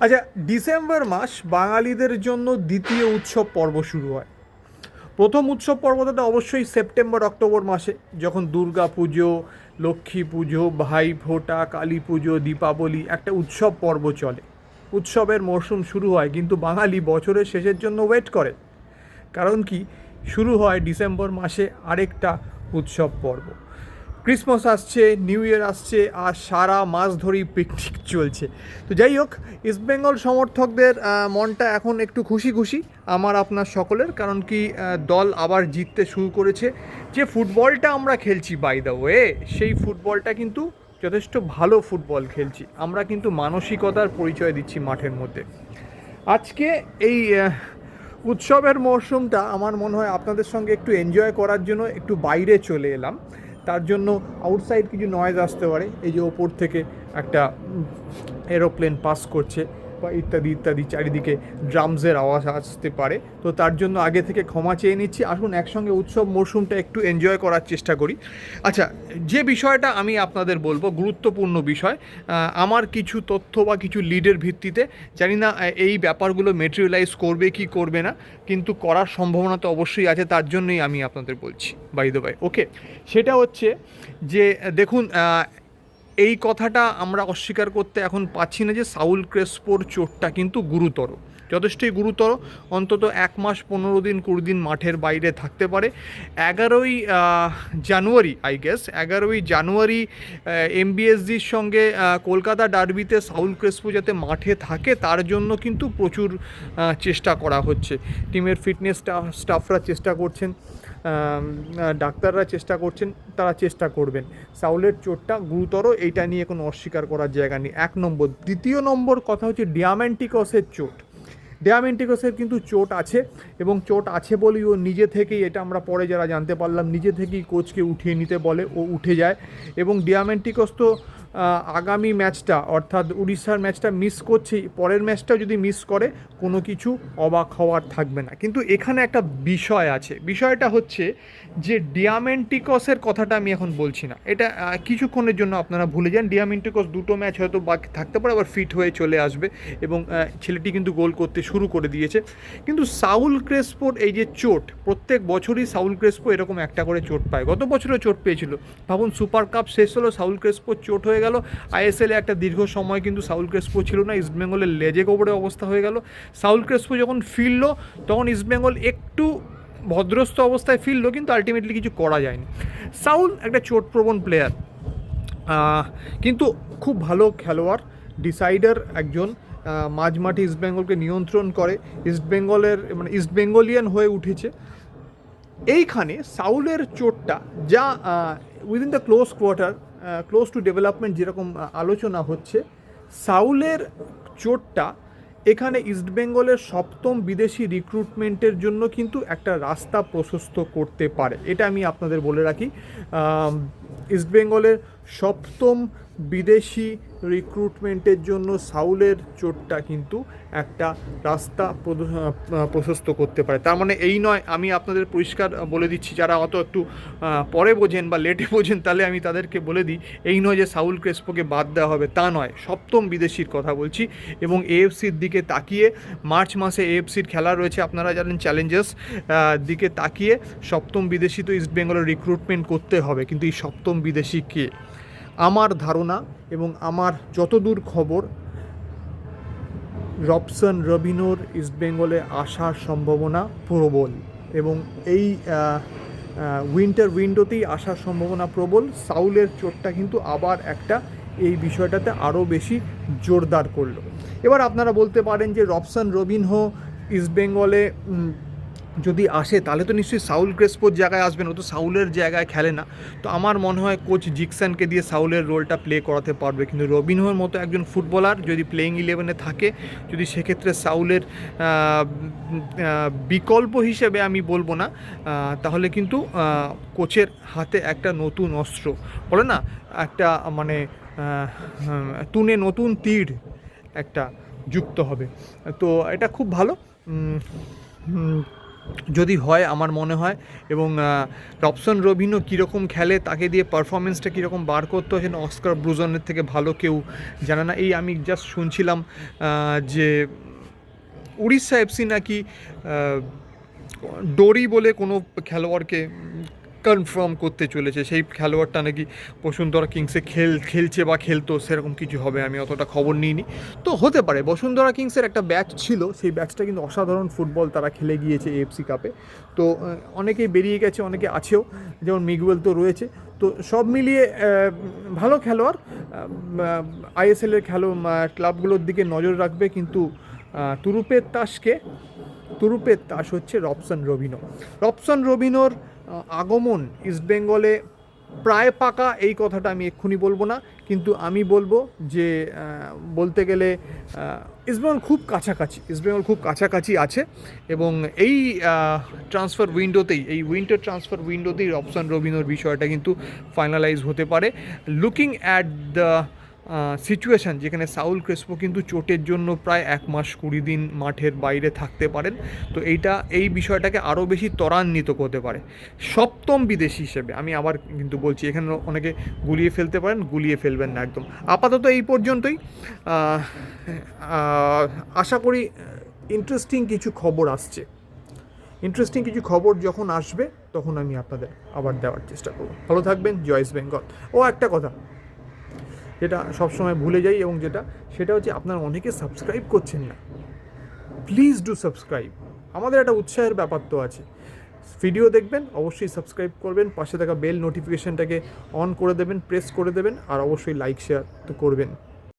আচ্ছা ডিসেম্বর মাস বাঙালিদের জন্য দ্বিতীয় উৎসব পর্ব শুরু হয়। প্রথম উৎসব পর্বটা অবশ্যই সেপ্টেম্বর, অক্টোবর মাসে, যখন দুর্গা পুজো, লক্ষ্মী পুজো, ভাই ফোঁটা, কালী পুজো, দীপাবলি, একটা উৎসব পর্ব চলে। উৎসবের মরশুম শুরু হয়, কিন্তু বাঙালি বছরের শেষের জন্য ওয়েট করে কারণ কি? শুরু হয় ডিসেম্বর মাসে আরেকটা উৎসব পর্ব। ক্রিসমাস আসছে নিউ ইয়ার আসছে, আর সারা মাস ধরেই পিকনিক চলছে। তো যাই হোক ইস্টবেঙ্গল সমর্থকদের মনটা এখন একটু খুশি খুশি, আমার আপনার সকলের, কারণ কি দল আবার জিততে শুরু করেছে। যে ফুটবলটা আমরা খেলছি বাই দ্য ওয়ে সেই ফুটবলটা কিন্তু যথেষ্ট ভালো ফুটবল খেলছি। আমরা কিন্তু মানসিকতার পরিচয় দিচ্ছি মাঠের মধ্যে। আজকে এই উৎসবের মরশুমটা আমার মনে হয় আপনাদের সঙ্গে একটু এনজয় করার জন্য একটু বাইরে চলে এলাম। তার জন্য আউটসাইড কিছু নয়েজ আসতে পারে। এই যে ওপর থেকে একটা এরোপ্লেন পাস করছে। বা ইত্যাদি ইত্যাদি, চারিদিকে ড্রামসের আওয়াজ আসতে পারে। তো তার জন্য আগে থেকে ক্ষমা চেয়ে নিচ্ছি। আসুন একসঙ্গে উৎসব মরশুমটা একটু এনজয় করার চেষ্টা করি। আচ্ছা যে বিষয়টা আমি আপনাদের বলব, গুরুত্বপূর্ণ বিষয় আমার কিছু তথ্য বা কিছু লিডের ভিত্তিতে, জানি না এই ব্যাপারগুলো মেটেরিয়ালাইজ করবে কি করবে না, কিন্তু করার সম্ভাবনা তো অবশ্যই আছে, তার জন্যই আমি আপনাদের বলছি বাই দ্য বাই ওকে সেটা হচ্ছে যে, দেখুন এই কথাটা আমরা অস্বীকার করতে এখন পাচ্ছি না যে সাউল ক্রেসপোর চোটটা কিন্তু গুরুতর। যথেষ্টই গুরুতর, অন্তত এক মাস পনেরো দিন কুড়ি দিন মাঠের বাইরে থাকতে পারে। এগারোই জানুয়ারি আই গেস এগারোই জানুয়ারি এমবিএসজির সঙ্গে কলকাতা ডার্বিতে সাউল ক্রেসপো যাতে মাঠে থাকে, তার জন্য কিন্তু প্রচুর চেষ্টা করা হচ্ছে। টিমের ফিটনেস স্টাফরা চেষ্টা করছেন ডাক্তাররা চেষ্টা করছেন, তারা চেষ্টা করবেন। সাউলের চোটটা গুরুতর, এইটা নিয়ে কোনো অস্বীকার করার জায়গা নেই। এক নম্বর। দ্বিতীয় নম্বর কথা হচ্ছে ডিয়ামেন্টিকসের চোট। ডিয়ামেন্টিকসের কিন্তু চোট আছে এবং চোট আছে বলেই ও নিজে থেকেই এটা আমরা পরে যারা জানতে পারলাম, নিজে থেকেই কোচকে উঠিয়ে নিতে বলে, ও উঠে যায়। এবং ডিয়ামেন্টিকস তো আগামী ম্যাচটা, অর্থাৎ উড়িষ্যার ম্যাচটা মিস করছেই পরের ম্যাচটাও যদি মিস করে, কোনো কিছু অবাক হওয়ার থাকবে না। কিন্তু এখানে একটা বিষয় আছে। বিষয়টা হচ্ছে যে ডিয়ামেন্টিকসের কথাটা আমি এখন বলছি না। এটা কিছুক্ষণের জন্য আপনারা ভুলে যান। ডিয়ামেন্টিকস দুটো ম্যাচ হয়তো বাকি থাকতে পারে, আবার ফিট হয়ে চলে আসবে এবং ছেলেটি কিন্তু গোল করতে শুরু করে দিয়েছে। কিন্তু সাউল ক্রেসপোর এই যে চোট, প্রত্যেক বছরই সাউল ক্রেসপো এরকম একটা করে চোট পায়। গত বছরও চোট পেয়েছিল। ভাবুন, সুপার কাপ শেষ হলো, সাউল ক্রেসপোর চোট হয়ে গেল। আইএসএলে একটা দীর্ঘ সময় কিন্তু সাউল ক্রেসপো ছিল না ইস্টবেঙ্গলের লেজে গোবরে অবস্থা হয়ে গেল। সাউল ক্রেসপো যখন ফিরলো, তখন ইস্টবেঙ্গল একটু ভদ্রস্থ অবস্থায় ফিরলো, কিন্তু আলটিমেটলি কিছু করা যায়নি। সাউল একটা চোটপ্রবণ প্লেয়ার কিন্তু খুব ভালো খেলোয়াড় ডিসাইডার একজন। মাঝমাঠে ইস্টবেঙ্গলকে নিয়ন্ত্রণ করে। ইস্টবেঙ্গলের মানে ইস্টবেঙ্গলিয়ান হয়ে উঠেছে। এইখানে সাউলের চোটটা যা within the close quarter close to development যেরকম আলোচনা হচ্ছে, সাউলের চোটটা এখানে ইস্টবেঙ্গলের সপ্তম বিদেশি রিক্রুটমেন্টের জন্য কিন্তু একটা রাস্তা প্রশস্ত করতে পারে। এটা আমি আপনাদের বলে রাখি। ইস্টবেঙ্গলের সপ্তম বিদেশি রিক্রুটমেন্টের জন্য সাউলের চোটটা কিন্তু একটা রাস্তা প্রশস্ত করতে পারে। তার মানে এই নয়, আমি আপনাদের পরিষ্কার বলে দিচ্ছি। যারা অত একটু পরে বোঝেন বা লেটে বোঝেন, তাহলে আমি তাদেরকে বলে দিই, এই নয় যে সাউল ক্রেসপোকে বাদ দেওয়া হবে, তা নয়। সপ্তম বিদেশির কথা বলছি এবং এএফসির দিকে তাকিয়ে, মার্চ মাসে এএফসির খেলা রয়েছে, আপনারা জানেন চ্যালেঞ্জেস দিকে তাকিয়ে সপ্তম বিদেশি তো ইস্টবেঙ্গলের রিক্রুটমেন্ট করতে হবে, কিন্তু এই সপ্তম বিদেশি কে? আমার ধারণা এবং আমার যতদূর খবর রবসন রবিনোর ইস্টবেঙ্গলে আসার সম্ভাবনা প্রবল এবং এই উইন্টার উইন্ডোতেই আসার সম্ভাবনা প্রবল। সাউলের চোটটা কিন্তু আবার একটা এই বিষয়টাতে আরও বেশি জোরদার করল। এবার আপনারা বলতে পারেন যে রবসন রবিনহো ইস্টবেঙ্গলে উম, যদি আসে, তাহলে তো নিশ্চয়ই সাউল ক্রেসপোর জায়গায় আসবেন। ও তো সাউলের জায়গায় খেলে না। তো আমার মনে হয় কোচ জিকসানকে দিয়ে সাউলের রোলটা প্লে করাতে পারবে। কিন্তু রবিনহোর মতো একজন ফুটবলার যদি প্লেইং ইলেভেনে থাকে, যদি সেক্ষেত্রে সাউলের বিকল্প হিসেবে আমি বলব না। তাহলে কিন্তু কোচের হাতে একটা নতুন অস্ত্র। বলে না, একটা মানে তুনে নতুন তীর একটা যুক্ত হবে। তো এটা খুব ভালো। যদি হয় আমার মনে হয়, এবং রবসন রবিনও কীরকম খেলে, তাকে দিয়ে পারফরমেন্সটা কীরকম বার করতে হয় অস্কার ব্রুজনের থেকে ভালো কেউ জানে না। এই আমি জাস্ট শুনছিলাম যে উড়িষ্যা এফসি নাকি ডোরি বলে কোনো খেলোয়াড়কে কনফার্ম করতে চলেছে। সেই খেলোয়াড়টা নাকি বসুন্ধরা কিংসে খেল, খেলছে বা খেলতো, সেরকম কিছু হবে, আমি অতটা খবর নিইনি। তো হতে পারে, বসুন্ধরা কিংসের একটা ব্যাচ ছিল, সেই ব্যাচটা কিন্তু অসাধারণ ফুটবল তারা খেলে গিয়েছে এফসি কাপে তো অনেকেই বেরিয়ে গেছে, অনেকে আছেও, যেমন মিগুয়েল তো রয়েছে। তো সব মিলিয়ে ভালো খেলোয়াড় আইএসএলের খেলো ক্লাবগুলোর দিকে নজর রাখবে, কিন্তু তুরুপের তাসকে, তুরুপের তাস হচ্ছে রবসন রবিনো। রবসন রবিনোর আগমন ইস্টবেঙ্গলে প্রায় পাকা, এই কথাটা আমি এক্ষুনি বলব না। কিন্তু আমি বলব যে বলতে গেলে ইস্টবেঙ্গল খুব কাছাকাছি ইস্টবেঙ্গল খুব কাছাকাছি আছে এবং এই ট্রান্সফার উইন্ডোতেই এই উইন্টার ট্রান্সফার উইন্ডোতেই রবসন রবিনোর বিষয়টা কিন্তু ফাইনালাইজ হতে পারে। লুকিং অ্যাট দ্য সিচুয়েশান যেখানে সাউল ক্রেসপো কিন্তু চোটের জন্য প্রায় এক মাস কুড়ি দিন মাঠের বাইরে থাকতে পারেন। তো এইটা, এই বিষয়টাকে আরও বেশি ত্বরান্বিত করতে পারে। সপ্তম বিদেশি হিসেবে, আমি আবার কিন্তু বলছি, এখানে অনেকে গুলিয়ে ফেলতে পারেন, গুলিয়ে ফেলবেন না একদম। আপাতত এই পর্যন্তই। আশা করি ইন্টারেস্টিং কিছু খবর আসছে। ইন্টারেস্টিং কিছু খবর যখন আসবে, তখন আমি আপনাদের আবার দেওয়ার চেষ্টা করব। ভালো থাকবেন জয়েস বেঙ্গল। ও, একটা কথা যেটা সবসময় ভুলে যাই এবং যেটা, সেটা হচ্ছে আপনারা অনেকে সাবস্ক্রাইব করছেন না। প্লিজ ডু সাবস্ক্রাইব আমাদের একটা উৎসাহের ব্যাপার তো আছে। ভিডিও দেখবেন, অবশ্যই সাবস্ক্রাইব করবেন, পাশে থাকা বেল নোটিফিকেশানটাকে অন করে দেবেন প্রেস করে দেবেন, আর অবশ্যই লাইক শেয়ার তো করবেন।